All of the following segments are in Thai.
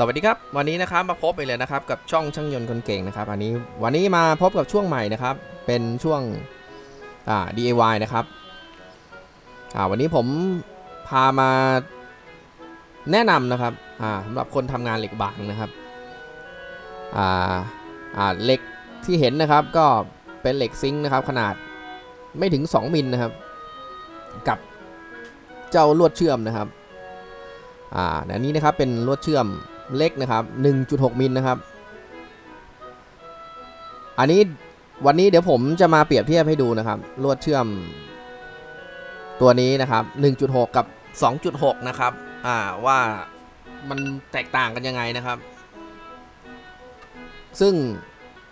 สวัสดีครับ วันนี้นะครับมาพบไปเลยนะครับกับช่องช่างยนต์คนเก่งนะครับอันนี้วันนี้มาพบกับช่วงใหม่นะครับ เป็นช่วงอ่า DIY นะครับอ่าวันนี้ผมพามาแนะนำนะครับอ่าสำหรับคนทำงานเหล็กบางนะครับอ่าอ่าเหล็กที่เห็นนะครับก็เป็นเหล็กซิงค์นะครับ ขนาดไม่ถึง 2มิลนะครับ กับเจ้าลวดเชื่อมนะครับอ่าอันนี้นะครับเป็นลวดเชื่อม เล็กนะครับ 1.6 มิลนะครับ อันนี้วันนี้เดี๋ยวผมจะมาเปรียบเทียบให้ดูนะครับ ลวดเชื่อมตัวนี้นะครับ 1.6 กับ 2.6 นะครับ อ่าว่ามันแตกต่างกันยังไงนะครับ ซึ่ง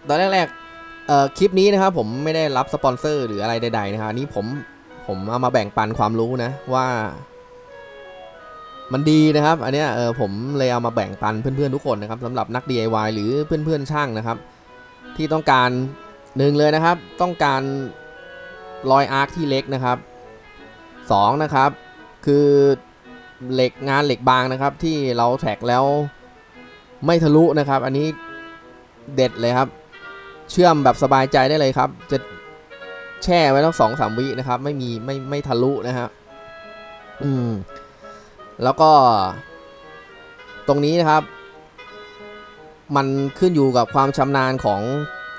ตอนแรกๆเอ่อคลิปนี้นะครับ ผมไม่ได้รับสปอนเซอร์หรืออะไรใดๆนะครับนนี้ผมผมเอามาแบ่งปันความรู้นะว่า มันดีนะครับ อันนี้เออผมเลยเอามาแบ่งปันเพื่อนๆทุกคนนะครับสำหรับนัก DIY หรือเพื่อนๆช่างนะครับ ที่ต้องการหนึ่งเลยนะครับ ต้องการรอยอาร์คที่เล็กนะครับสองนะครับ คือเหล็กงานเหล็กบางนะครับ ที่เราแท็กแล้วไม่ทะลุนะครับ อันนี้เด็ดเลยครับ เชื่อมแบบสบายใจได้เลยครับ จะแช่ไว้ต้งสองสามวินะครับ ไม่มีไม่ไม่ทะลุนะครับอืม แล้วก็ตรงนี้นะครับ มันขึ้นอยู่กับความชำนาญของ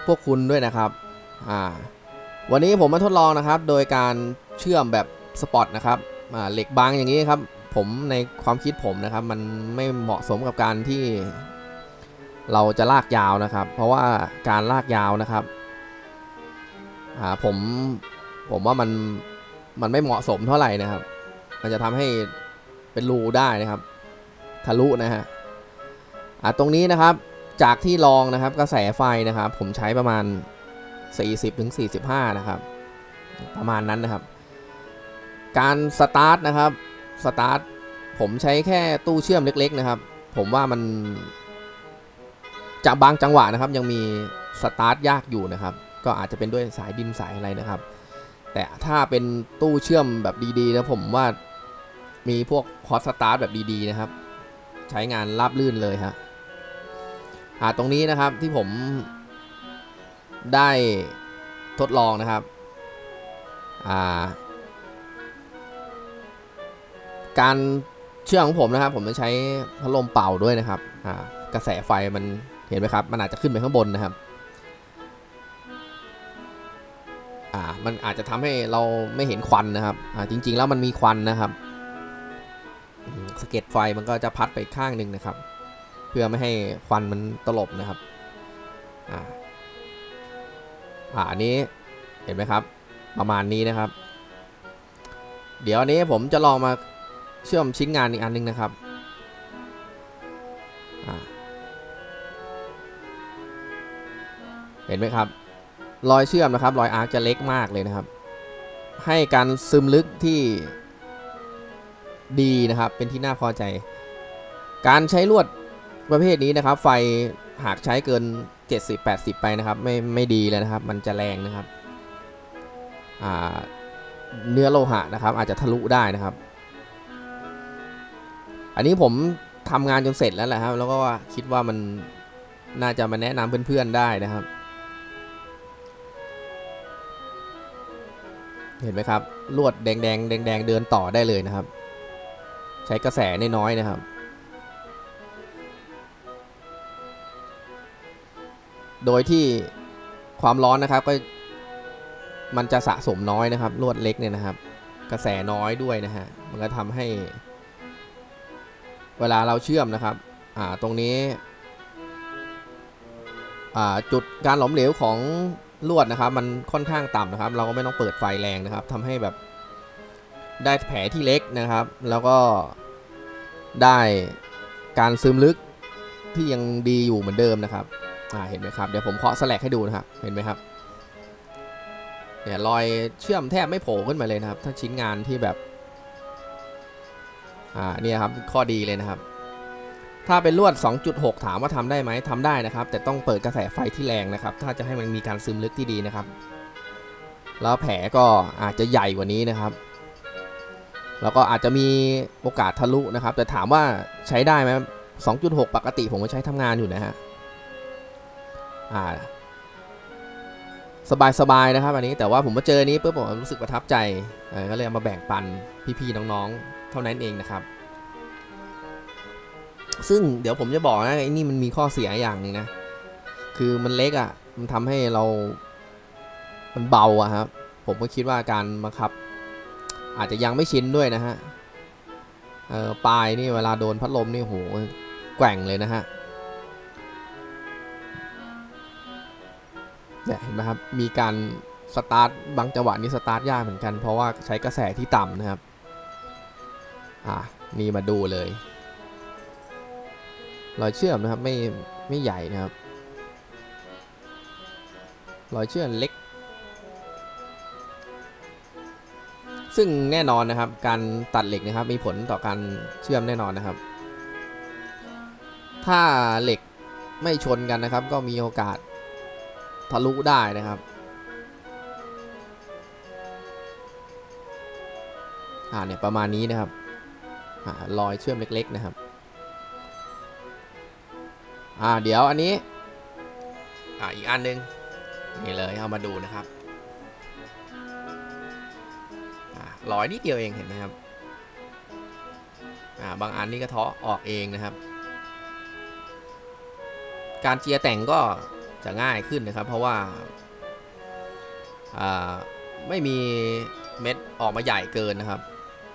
พวกคุณด้วยนะครับอ่าวันนี้ผมมาทดลองนะครับ โดยการเชื่อมแบบสปอตนะครับเหล็กบางอย่างนี้ครับ ผมในความคิดผมนะครับ มันไม่เหมาะสมกับการที่เราจะลากยาวนะครับ เพราะว่าการลากยาวนะครับอ่าผมผมว่ามันมันไม่เหมาะสมเท่าไหร่นะครับ มันจะทำให้ เป็นรูได้นะครับ ทะลุนะฮะอะตรงนี้นะครับจากที่ลองนะครับกระแสไฟนะครับ ผมใช้ประมาณ 40ถึง45 นะครับ ประมาณนั้นนะครับ การสตาร์ทนะครับสตาร์ทผมใช้แค่ตู้เชื่อมเล็ก ๆ นะครับ ผมว่ามันจะบางจังหวะนะครับ ยังมีสตาร์ทยากอยู่นะครับ ก็อาจจะเป็นด้วยสายดินสายอะไรนะครับ แต่ถ้าเป็นตู้เชื่อมแบบดีๆนะผมว่า มีพวกฮอตสตาร์ทแบบดีๆนะครับ ใช้งานราบลื่นเลยฮะอ่าตรงนี้นะครับที่ผมได้ทดลองนะครับอ่าการเชื่อมของผมนะครับ ผมจะใช้พัดลมเป่าด้วยนะครับอ่ากระแสไฟมันเห็นไหมครับ มันอาจจะขึ้นไปข้างบนนะครับอ่ามันอาจจะทำให้เราไม่เห็นควันนะครับอ่าจริง ๆ แล้วมันมีควันนะครับ สะเก็ดไฟมันก็จะพัดไปข้างหนึ่งนะครับ เพื่อไม่ให้ควันมันตลบนะครับอ่าอ่านี้เห็นไหมครับ ประมาณนี้นะครับ เดี๋ยวนี้ผมจะลองมาเชื่อมชิ้นงานอีกอันหนึงนะครับเห็นไหมครับ รอยเชื่อมนะครับ รอยอาร์คจะเล็กมากเลยนะครับ ให้การซึมลึกที่ ดีนะครับ เป็นที่น่าพอใจ การใช้ลวดประเภทนี้นะครับ ไฟหากใช้เกิน 70-80 ไปนะครับ ไม่ไม่ดีเลยนะครับ มันจะแรงนะครับเนื้อโลหะนะครับ อาจจะทะลุได้นะครับ อันนี้ผมทำงานจนเสร็จแล้วแหละครับ แล้วก็คิดว่ามันน่าจะมาแนะนำเพื่อนๆได้นะครับ เห็นไหมครับ ลวดแดงๆแดงๆเดินต่อได้เลยนะครับ ใช้กระแสน้อยๆนะครับ โดยที่ความร้อนนะครับก็มันจะสะสมน้อยนะครับ ลวดเล็กเนี่ยนะครับ กระแสน้อยด้วยนะฮะมันก็ทำให้ เวลาเราเชื่อมนะครับอ่าตรงนี้อ่าจุดการหลอมเหลวของลวดนะครับ มันค่อนข้างต่ำนะครับ เราก็ไม่ต้องเปิดไฟแรงนะครับทำให้แบบ ได้แผลที่เล็กนะครับ แล้วก็ได้การซึมลึกที่ยังดีอยู่เหมือนเดิมนะครับอ่าเห็นไหมครับเดี๋ยวผมเคาะสแลกให้ดูนะครับเห็นไหมครับเนี่ยรอยเชื่อมแทบไม่โผล่ขึ้นมาเลยนะครับ ถ้าชิ้นงานที่แบบอ่าเนี่ยครับข้อดีเลยนะครับ ถ้าเป็นลวด 2.6 ถามว่าทำได้ไหมทำได้นะครับ แต่ต้องเปิดกระแสไฟที่แรงนะครับ ถ้าจะให้มันมีการซึมลึกที่ดีนะครับ แล้วแผลก็อาจจะใหญ่กว่านี้นะครับ แล้วก็อาจจะมีโอกาสทะลุนะครับ แต่ถามว่าใช้ได้ไหม2.6 ปกติผมก็ใช้ทำงานอยู่นะฮะอ่าสบายๆนะครับอันนี้แต่ว่าผมมาเจอนี้ปุ๊บผมรู้สึกประทับใจก็เลยเอามาแบ่งปันพี่ๆน้องๆ เท่านั้นเองนะครับ ซึ่งเดี๋ยวผมจะบอกนะไอ้นี่มันมีข้อเสียอย่างนึงนะ คือมันเล็กอะ่ะ มันทำให้เรา มันเบาอะครับ ผมก็คิดว่าการบังคับ อาจจะยังไม่ชินด้วยนะฮะเออปลายนี่เวลาโดนพัดลมนี่โหแกว่งเลยนะฮะเนี่ยเห็นไหมครับ มีการสตาร์ทบางจังหวะนี้สตาร์ทยากเหมือนกัน เพราะว่าใช้กระแสที่ต่ำนะครับ อ่านี่มาดูเลยรอยเชื่อมนะครับไม่ไม่ใหญ่นะครับรอยเชื่อมเล็ก ซึ่งแน่นอนนะครับ การตัดเหล็กนะครับมีผลต่อการเชื่อมแน่นอนนะครับ ถ้าเหล็กไม่ชนกันนะครับ ก็มีโอกาสทะลุได้นะครับอ่าเนี่ยประมาณนี้นะครับอ่ารอยเชื่อมเล็ก ๆนะครับอ่าเดี๋ยวอันนี้อ่าอีกอันหนึงนี่เลยเอามาดูนะครับ อ่ารอยนิดเดียวเองเห็นไหมครับอ่าบางอันนี่ก็เทาะออกเองนะครับ การเจียแต่งก็จะง่ายขึ้นนะครับ เพราะว่าอ่าไม่มีเม็ดออกมาใหญ่เกินนะครับ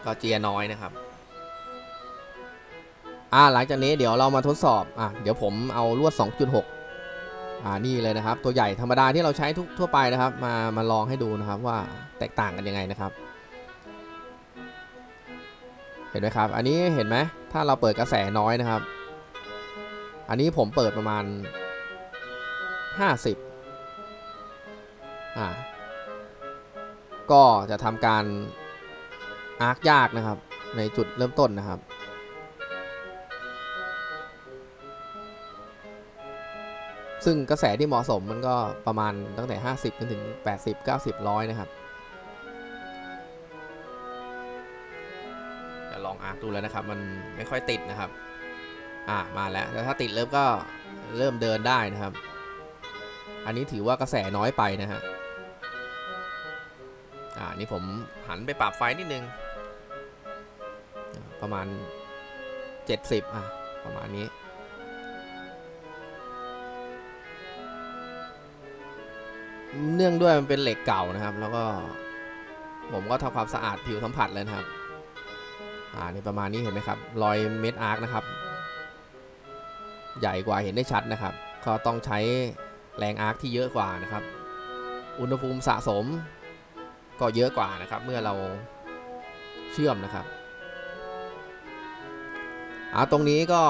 ก็เจียน้อยนะครับอ่าหลังจากนี้เดี๋ยวเรามาทดสอบอะเดี๋ยวผมเอาลวด 2.6 อ่านี่เลยนะครับ ตัวใหญ่ธรรมดาที่เราใช้ทุกทั่วไปนะครับ มามาลองให้ดูนะครับว่าแตกต่างกันยังไงนะครับ เห็นไหมครับ อันนี้เห็นไหมถ้าเราเปิดกระแสน้อยนะครับ อันนี้ผมเปิดประมาณ 50อ่าก็จะทำการอาร์คยากนะครับ ในจุดเริ่มต้นนะครับซึ่งกระแสที่เหมาะสมมันก็ประมาณตั้งแต่ 50จนถึง 80 90ร้อยนะครับ ลองอาร์คดูแล้วนะครับ มันไม่ค่อยติดนะครับ อ่ามาแล้วแล้วถ้าติดเริ่มก็เริ่มเดินได้นะครับ อันนี้ถือว่ากระแสน้อยไปนะฮะอ่านี่ผมหันไปปรับไฟนิดนึง ประมาณ 70 อะ ประมาณนี้เนื่องด้วยมันเป็นเหล็กเก่านะครับ แล้วก็ผมก็ทำความสะอาดผิวสัมผัสเลยนะครับ อ่านี่ประมาณนี้เห็นไหมครับรอยเม็ดอาร์คนะครับ ใหญ่กว่าเห็นได้ชัดนะครับ ก็ต้องใช้แรงอาร์คที่เยอะกว่านะครับ อุณหภูมิสะสมก็เยอะกว่านะครับ เมื่อเราเชื่อมนะครับอ่าตรงนี้ก็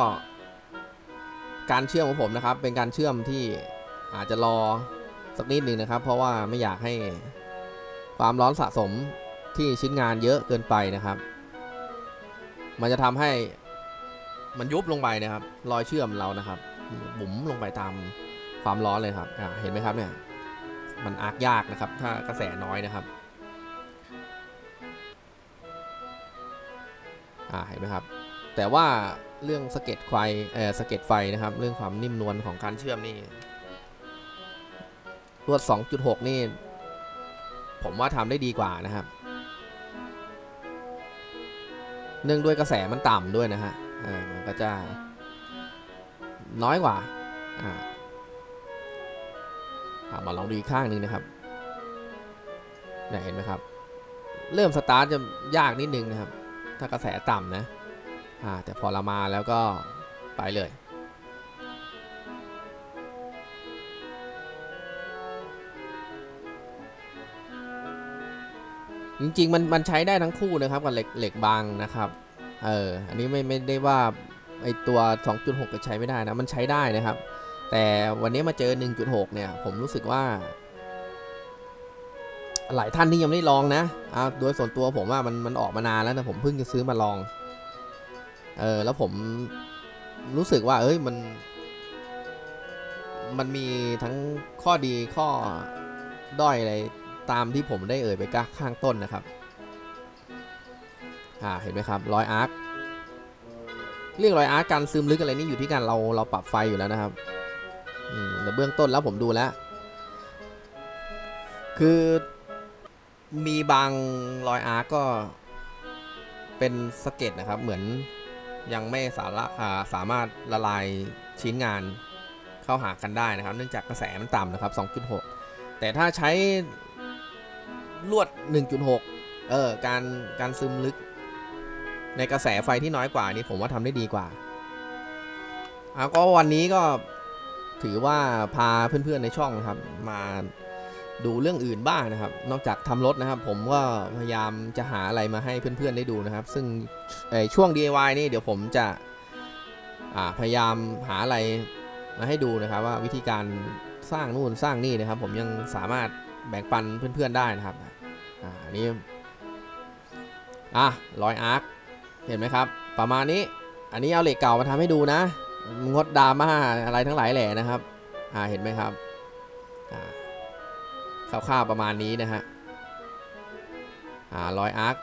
การเชื่อมของผมนะครับ เป็นการเชื่อมที่อาจจะรอสักนิดหนึ่งนะครับ เพราะว่าไม่อยากให้ความร้อนสะสมที่ชิ้นงานเยอะเกินไปนะครับ มันจะทำให้มันยุบลงไปนะครับ รอยเชื่อมเรานะครับ บุ๋มลงไปตามความร้อนเลยครับเห็นไหมครับเนี่ย มันอาร์คยากนะครับ ถ้ากระแสน้อยนะครับเห็นไหมครับ แต่ว่าเรื่องสะเก็ดไฟเออสะเก็ดไฟนะครับ เรื่องความนิ่มนวลของการเชื่อมนี่ลวด 2.6 นี่ ผมว่าทำได้ดีกว่านะครับ เนื่องด้วยกระแสมันต่ำด้วยนะฮะเออมันก็จะน้อยกว่าอ่าอ่ามาลองดูอีกข้างหนึ่งนะครับเนี่ยเห็นไหมครับ เริ่มสตาร์ทจะยากนิดนึงนะครับ ถ้ากระแสต่ำนะอ่าแต่พอเรามาแล้วก็ไปเลย จริงๆมันมันใช้ได้ทั้งคู่นะครับกับเหล็กเหล็กบางนะครับ เออ อันนี้ไม่ไม่ได้ว่าไอตัว 2.6 จะใช้ไม่ได้นะ มันใช้ได้นะครับ แต่วันนี้มาเจอ 1.6 เนี่ย ผมรู้สึกว่า หลายท่านที่ยังไม่ได้ลองนะอ่าโดยส่วนตัวผมว่ามันมันออกมานานแล้วนะผมเพิ่งจะซื้อมาลอง เออ แล้วผมรู้สึกว่า เอ้ย มัน มันมีทั้งข้อดีข้อด้อยอะไร ตามที่ผมได้เอ่ยไปข้างต้นนะครับอ่าเห็นไหมครับรอยอาร์คเรื่องรอยอาร์ตการซึมลึกอะไรนี่อยู่ที่การเราเราปรับไฟอยู่แล้วนะครับอืมแต่เบื้องต้นแล้วผมดูแล้ว คือมีบางรอยอาร์ตก็เป็นสเก็ดนะครับ เหมือนยังไม่สาระอ่าสามารถละลายชิ้นงานเข้าหากันได้นะครับ เนื่องจากกระแสมันต่ำนะครับ 2.6 แต่ถ้าใช้ ลวด 1.6 เออ การการซึมลึก ในกระแสไฟที่น้อยกว่านี่ผมว่าทำได้ดีกว่าอะก็วันนี้ก็ถือว่าพาเพื่อนๆในช่องนะครับ มาดูเรื่องอื่นบ้างนะครับ นอกจากทำรถนะครับ ผมก็พยายามจะหาอะไรมาให้เพื่อนๆได้ดูนะครับ ซึ่งเอ่อช่วง DIY นี่เดี๋ยวผมจะพยายามหาอะไรมาให้ดูนะครับ ว่าวิธีการสร้างนู่นสร้างนี่นะครับ ผมยังสามารถแบ่งปันเพื่อนๆได้นะครับ อ่าอันนี้อะร้อยอาร์คเห็นไหมครับ ประมาณนี้อันนี้เอาเหล็กเก่ามาทำให้ดูนะ งดดราม่าอะไรทั้งหลายแหล่นะครับ อ่าเห็นไหมครับอ่าคร่าวๆประมาณนี้นะฮะอ่าร้อยอาร์ค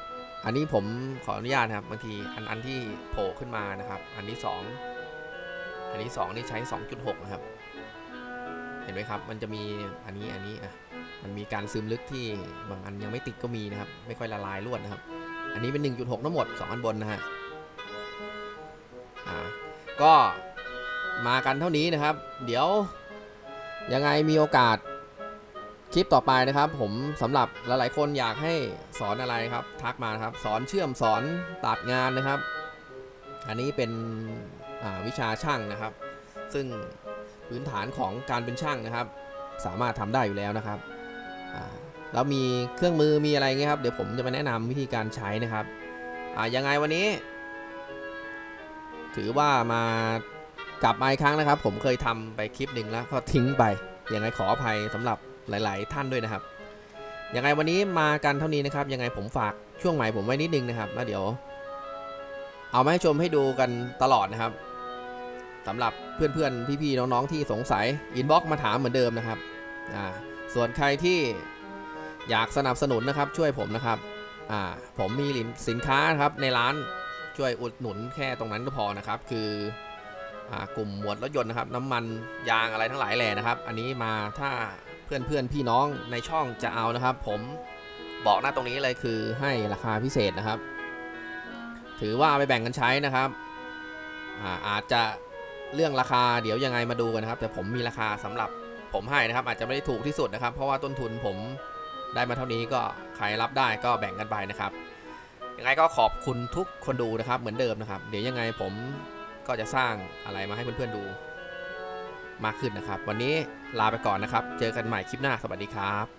อันนี้ผมขออนุญาตนะครับบางทีอันอันที่โผล่ขึ้นมานะครับ อันที่สองอันที่สองนี่ใช้ 2.6 นะครับ เห็นไหมครับ มันจะมีอันนี้อันนี้อะ มันมีการซึมลึกที่บางอันยังไม่ติดก็มีนะครับ ไม่ค่อยละลายรวดนะครับ อันนี้เป็น 1.6 ทั้งหมด 2 อันบนนะฮะอ่าก็มากันเท่านี้นะครับ เดี๋ยวยังไงมีโอกาสคลิปต่อไปนะครับ ผมสำหรับหลายๆคนอยากให้สอนอะไรครับ ทักมาครับ สอนเชื่อมสอนตัดงานนะครับ อันนี้เป็นวิชาช่างนะครับ ซึ่งพื้นฐานของการเป็นช่างนะครับ สามารถทำได้อยู่แล้วนะครับ แล้วมีเครื่องมือมีอะไรเงี้ยครับ เดี๋ยวผมจะมาแนะนำวิธีการใช้นะครับอ่ายังไงวันนี้ ถือว่ามากลับมาอีกครั้งนะครับ ผมเคยทำไปคลิปหนึ่งแล้วก็ทิ้งไปยังไงขออภัยสำหรับหลาย ๆ ท่านด้วยนะครับยังไงวันนี้มากันเท่านี้นะครับ ยังไงผมฝากช่วงใหม่ผมไว้นิดนึงนะครับแล้วเดี๋ยว เอามาให้ชมให้ดูกันตลอดนะครับสำหรับเพื่อนๆพี่ๆน้องๆที่สงสัยอินบ็อกมาถามเหมือนเดิมนะครับอ่า ส่วนใครที่อยากสนับสนุนนะครับช่วยผมนะครับอ่าผมมีสินค้าครับในร้านช่วยอุดหนุนแค่ตรงนั้นก็พอนะครับ คืออ่ากลุ่มหมวดรถยนต์นะครับ น้ำมันยางอะไรทั้งหลายแหล่นะครับ อันนี้มาถ้าเพื่อนเพื่อนพี่น้องในช่องจะเอานะครับ ผมบอกหน้าตรงนี้เลยคือให้ราคาพิเศษนะครับ ถือว่าเอาไปแบ่งกันใช้นะครับอาอาจจะเรื่องราคาเดี๋ยวยังไงมาดูกันนะครับ แต่ผมมีราคาสำหรับ ผมให้นะครับ อาจจะไม่ได้ถูกที่สุดนะครับ เพราะว่าต้นทุนผมได้มาเท่านี้ก็ใครรับได้ก็แบ่งกันไปนะครับยังไงก็ขอบคุณทุกคนดูนะครับเหมือนเดิมนะครับ เดี๋ยวยังไงผมก็จะสร้างอะไรมาให้เพื่อนๆดูมากขึ้นนะครับ วันนี้ลาไปก่อนนะครับ เจอกันใหม่คลิปหน้าสวัสดีครับ